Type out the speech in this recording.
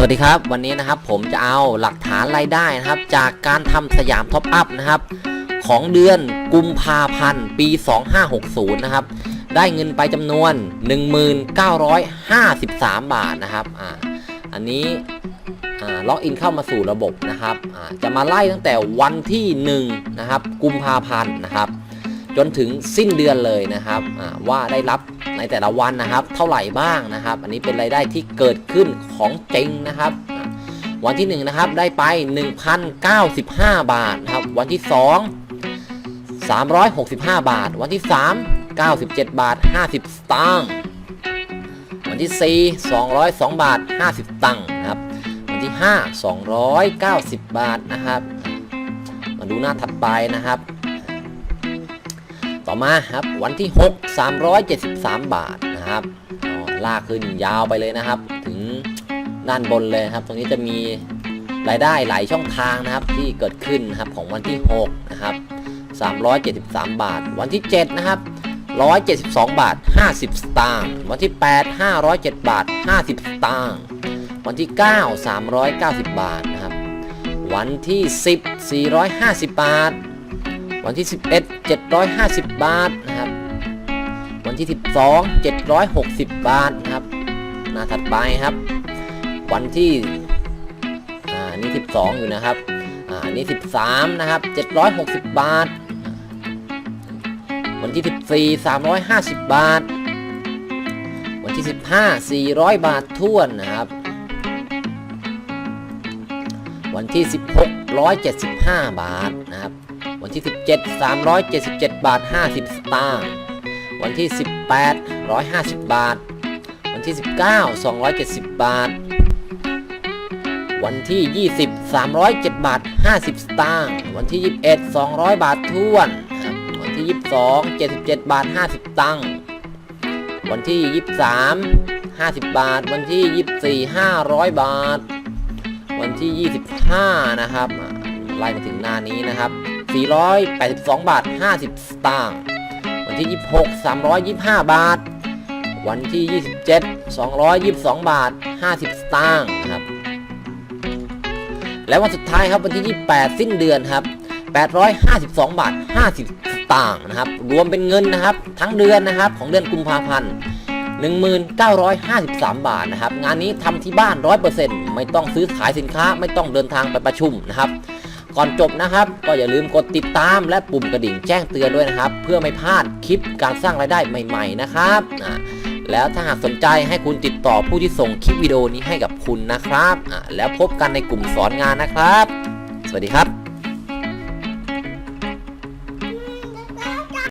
สวัสดีครับ วันนี้นะครับผมจะเอาหลักฐานรายได้นะครับ จากการทำสยามท็อปอัพนะครับ ของเดือนกุมภาพันธ์ปี 2560 นะครับ ได้เงินไปจำนวน 1953 บาทนะครับอ่าอันนี้ล็อกอินเข้ามาสู่ระบบนะครับอ่าจะมาไล่ตั้งแต่วันที่ 1 นะครับ กุมภาพันธ์นะครับ จนถึงสิ้นเดือนเลยนะครับอ่าว่าได้รับ ในแต่ละวันนะครับ เท่าไหร่บ้างนะครับ อันนี้เป็นรายได้ที่เกิดขึ้นของจริงนะครับ วันที่1นะครับได้ไป 1,095 บาทนะครับ วันที่ 2 365 บาท วันที่ 3 97 บาท 50 สตางค์วันที่ 4 202 บาท 50 สตังค์นะครับวันที่ 5 290 บาทนะครับ มาดูหน้าถัดไปนะครับ ต่อมาครับวันที่ 6 373 บาทนะครับลากขึ้นยาวไปเลยนะครับ ถึงด้านบนเลยครับ ตรงนี้จะมีรายได้หลายช่องทางนะครับที่เกิดขึ้นนะครับของวันที่6นะครับ373 บาท วันที่ 7 นะครับ 172 บาท 50 สตางค์วันที่ 8 507 บาท 50 สตางค์วันที่ 9 390 บาทนะครับ วันที่ 10 450 บาท วันที่ 11 750 บาทนะครับ วันที่ 12 760 บาทนะครับหน้าถัดไปครับ วันที่อ่านนี้12 อยู่นะครับอ่านนี้13 นะครับ 760 บาท วันที่ 14 350 บาท วันที่ 15 400 บาทท่วนนะครับวันที่ 16 175 บาทนะครับ วันที่ 17 377 บาท 50 สตางค์ วันที่ 18 150 บาท วันที่ 19 270 บาท วันที่ 20 307 บาท 50 สตางค์ วันที่ 21 200 บาทท้วน วันที่ 22 77 บาท 50 ตังค์ วันที่ 23 50 บาท วันที่ 24 500 บาท วันที่ 25 นะครับ ไล่มาถึงหน้านี้นะครับ 482 บาท 50 สตางค์ วันที่ 26 325 บาท วันที่ 27 222 บาท 50 สตางค์นะครับ และวันสุดท้ายครับวันที่ 28 สิ้นเดือนครับ 852 บาท 50 สตางค์นะครับ รวมเป็นเงินนะครับ ทั้งเดือนนะครับของเดือนกุมภาพันธ์1953 บาทนะครับ งานนี้ทำที่บ้าน 100%ไม่ต้องซื้อขายสินค้าไม่ต้องเดินทางไปประชุมนะครับ ก่อนจบนะครับ ก็อย่าลืมกดติดตามและปุ่มกระดิ่งแจ้งเตือนด้วยนะครับ เพื่อไม่พลาดคลิปการสร้างรายได้ใหม่ ๆ นะครับอ่าแล้วถ้าหากสนใจให้คุณติดต่อผู้ที่ส่งคลิปวิดีโอนี้ให้กับคุณนะครับอ่าแล้วพบกันในกลุ่มสอนงานนะครับ สวัสดีครับ